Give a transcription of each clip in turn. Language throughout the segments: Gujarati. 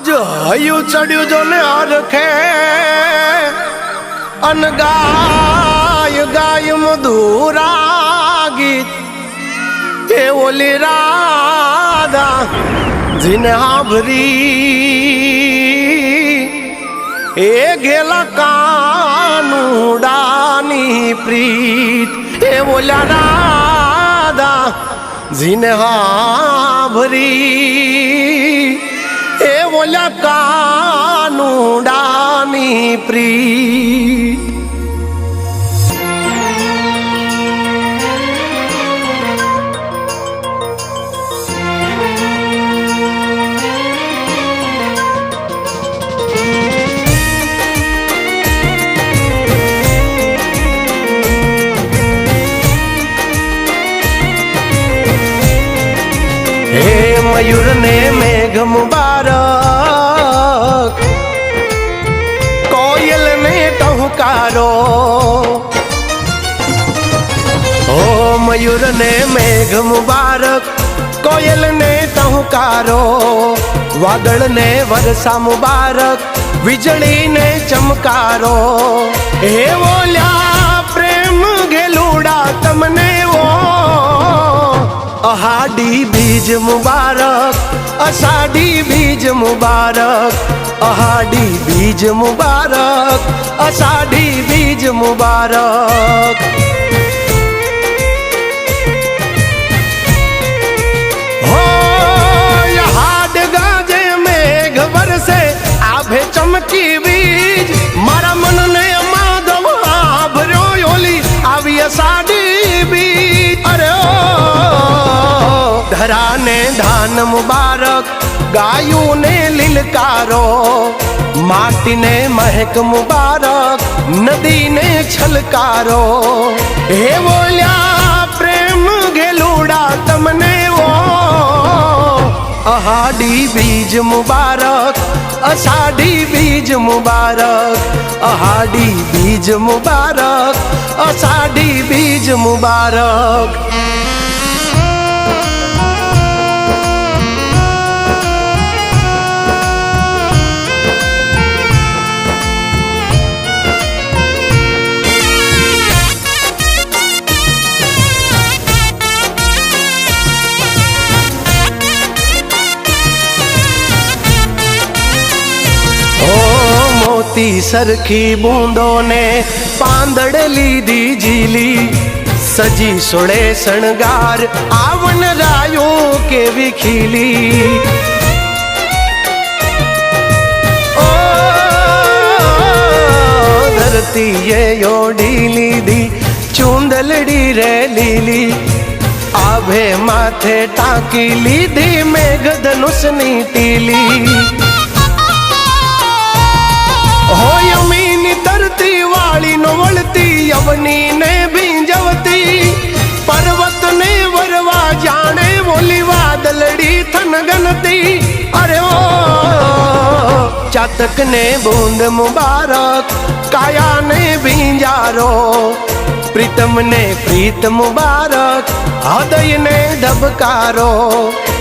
આજ હયું ચડ્યું જો ને અરખે અન ગાય ગાય મધુરા ગીત એ ઓલી રાધા જીને હાભરી. એ ગેલા કાનુડાની પ્રીત. એ ઓલા રાધા જીને હાભરી. कानूडानी प्री मयूर ने मेघ मुबारक મયુર ને મેઘ મુબારક કોયલ ને ટહુકારો વાદળ ને વરસા મુબારક વીજળી ને ચમકારો. હે ઓલ્યા પ્રેમ ઘેલુડા તમને ઓ, અહાડી બીજ મુબારક, અષાઢી બીજ મુબારક, અહાડી બીજ મુબારક, અષાઢી બીજ મુબારક. ધરાને ધાન મુબારક ગાયું ને લીલકારો માટીને મહેક મુબારક નદીને છલકારો હે બોલ્યા પ્રેમ ઘેલુડા તમને ઓ અહાડી બીજ મુબારક અષાઢી બીજ મુબારક અહાડી બીજ મુબારક અષાઢી બીજ મુબારક મોતી સરખી બૂંદો ને પાંદડ લીધી જીલી સજી સોળે શણગાર આવન રાયો કેવી ખીલી ઓ ધરતીએ ઓઢી લીધી ચૂંદલડી રે લીલી આભે માથે ટાંકી લીધી મેઘ ધનુષની ટીલી વળતી યવની ને ભીંજવતી પર્વત ને વરવા જાણે બોલી વાદલડી થન ગનતી અરે ઓ ચાતક ને બૂંદ મુબારક કાયા ને ભીંજારો પ્રીતમ ને પ્રીત મુબારક હૃદય ને ધબકારો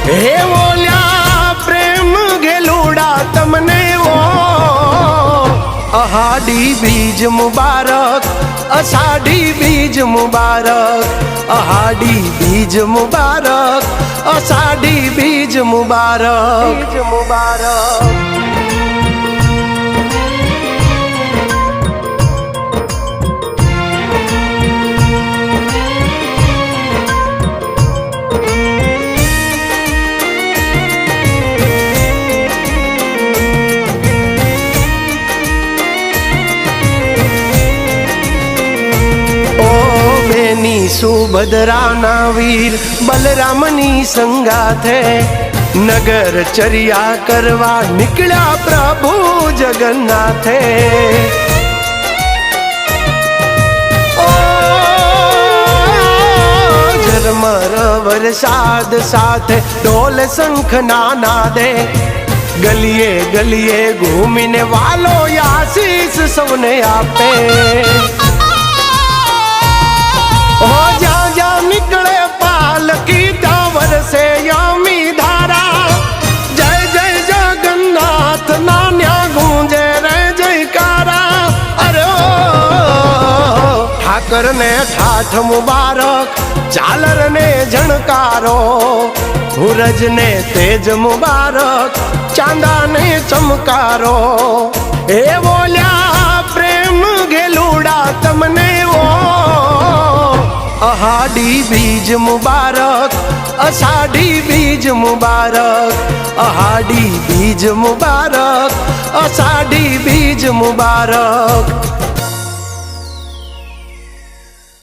હે બોલ્યા પ્રેમ ઘેલુડા તમને ઓ અહાડી બીજ મુબારક અષાઢી બીજ મુબારક અહાડી બીજ મુબારક અષાઢી બીજ મુબારક બીજ મુબારક સુભદ્રાના વીર બલરામની સંગાથે નગર ચર્યા કરવા નીકળ્યા પ્રભુ જગન્નાથે. ઝરમર વરસાદ સાથે ઢોલ શંખ ના નાદે ગલીએ ગલીએ ઘૂમીને વાલો આશીષ સૌને આપે. મકર ને ઠાઠ મુબારક ઝાલર ને ઝણકારો સૂરજ ને તેજ મુબારક ચાંદા ને ચમકારો. એ બોલ્યા, પ્રેમ ઘેલુડા તમને ઓ. અહાડી બીજ મુબારક, અષાઢી બીજ મુબારક, અહાડી બીજ મુબારક, અષાઢી બીજ મુબારક.